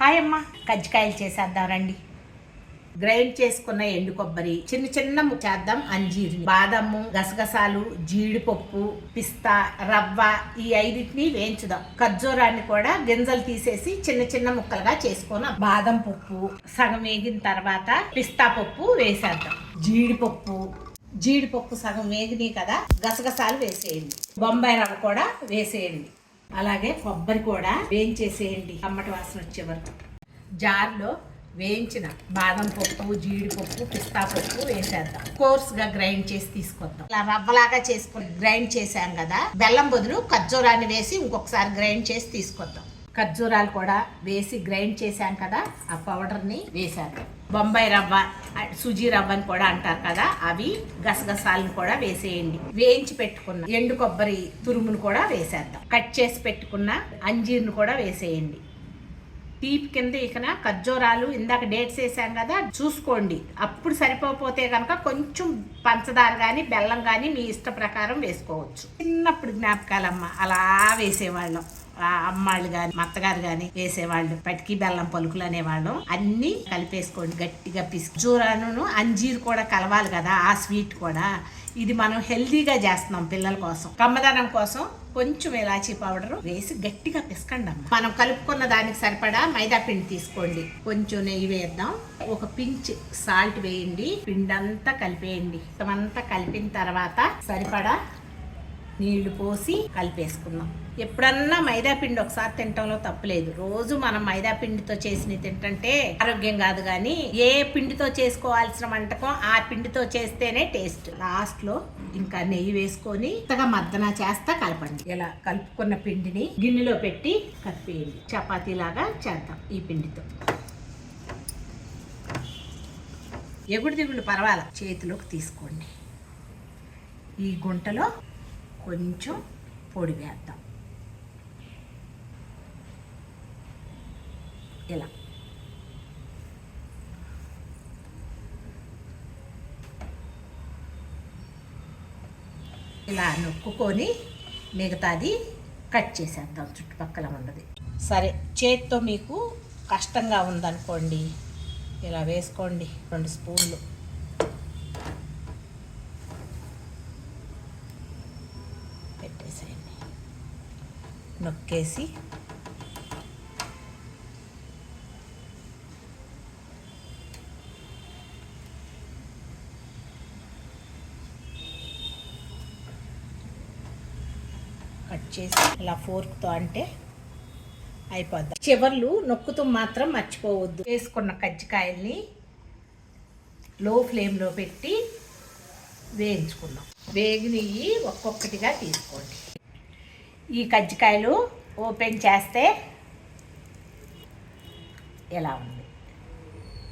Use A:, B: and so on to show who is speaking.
A: Hi అమ్మ కజ్జికాయలు చేసేద్దాం రండి. గ్రైండ్ చేసుకున్న ఎండు కొబ్బరి చిన్న చిన్న చేద్దాం. అంజీరు బాదము గసగసాలు జీడిపప్పు పిస్తా రవ్వ ఈ ఐదింటిని వేయించుదాం. ఖర్జూరాన్ని కూడా గింజలు తీసేసి చిన్న చిన్న ముక్కలుగా చేసుకున్నాం. బాదం పప్పు సగం వేగిన తర్వాత పిస్తా పప్పు వేసేద్దాం. జీడిపప్పు జీడిపప్పు సగం వేగినాయి కదా గసగసాలు వేసేయండి. బొంబాయి రవ్వ కూడా వేసేయండి. అలాగే కొబ్బరి కూడా వేయించేసేయండి. అమ్మటి వాసన వచ్చే వరకు. జార్లో వేయించిన బాదం పప్పు జీడిపప్పు పిస్తా పప్పు వేసేద్దాం. కోర్స్గా గ్రైండ్ చేసి తీసుకొద్దాం. ఇలా రవ్వలాగా చేసుకొని గ్రైండ్ చేసాం కదా బెల్లం బదులు ఖర్జూరాన్ని వేసి ఇంకొకసారి గ్రైండ్ చేసి తీసుకొద్దాం. ఖర్జూరాలు కూడా వేసి గ్రైండ్ చేశాం కదా ఆ పౌడర్ని వేసేద్దాం బొంబాయి రవ్వ సుజీ రవ్వ అని కూడా అంటారు కదా అవి గసగసాలను కూడా వేసేయండి. వేయించి పెట్టుకున్న ఎండు కొబ్బరి తురుమును కూడా వేసేద్దాం. కట్ చేసి పెట్టుకున్న అంజీర్ను కూడా వేసేయండి. తీపి కింద ఇకన ఖర్జూరాలు ఇందాక డేట్స్ వేసాం కదా చూసుకోండి. అప్పుడు సరిపోతే కనుక కొంచెం పంచదార కానీ బెల్లం కానీ మీ ఇష్ట ప్రకారం వేసుకోవచ్చు. చిన్నప్పుడు జ్ఞాపకాలమ్మ అలా వేసేవాళ్ళం. అమ్మాళ్ళు కానీ మత్తగారు కానీ వేసేవాళ్ళు. పటికి బెల్లం పలుకులు అనేవాళ్ళం. అన్నీ కలిపేసుకోండి గట్టిగా పిసి జూరాను అంజీరు కూడా కలవాలి కదా ఆ స్వీట్ కూడా. ఇది మనం హెల్దీగా చేస్తున్నాం పిల్లల కోసం. కమ్మదనం కోసం కొంచెం ఇలాచీ పౌడర్ వేసి గట్టిగా పిసకండి అమ్మ. మనం కలుపుకున్న దానికి సరిపడా మైదా పిండి తీసుకోండి. కొంచెం నెయ్యి వేద్దాం. ఒక పించ్ సాల్ట్ వేయండి. పిండి అంతా కలిపేయండి. అంతా కలిపిన తర్వాత సరిపడా నీళ్ళు పోసి కలిపేసుకుందాం. ఎప్పుడన్నా మైదాపిండి ఒకసారి తినటంలో తప్పలేదు రోజు మనం మైదాపిండితో చేసిన తింటంటే ఆరోగ్యం కాదు కానీ ఏ పిండితో చేసుకోవాల్సిన వంటకం ఆ పిండితో చేస్తేనే టేస్ట్. లాస్ట్లో ఇంకా నెయ్యి వేసుకొని ఇంతగా మద్దన చేస్తా కలపండి. ఇలా కలుపుకున్న పిండిని గిన్నెలో పెట్టి కలిపేయండి చపాతీ లాగా చేద్దాం ఈ పిండితో. ఎగుడు దిగుడు పర్వాలేదు చేతిలోకి తీసుకోండి. ఈ గుంటలో కొంచెం పొడి వేద్దాం. ఇలా. ఇలా నొక్కుకొని మిగతాది కట్ చేసేద్దాం చుట్టుపక్కల ఉన్నది. సరే చేత్తో మీకు కష్టంగా ఉందనుకోండి ఇలా వేసుకోండి రెండు స్పూన్లు. నొక్కేసి కట్ చేసి ఇలా ఫోర్క్తో అంటే అయిపోద్ది. చివర్లు నొక్కుతూ మాత్రం మర్చిపోవద్దు. వేసుకున్న కజ్జికాయల్ని లో ఫ్లేమ్లో పెట్టి వేయించుకుందాం. వేగినవి ఒక్కొక్కటిగా తీసుకోండి. ఈ కజ్జికాయలు ఓపెన్ చేస్తే ఎలా ఉంది?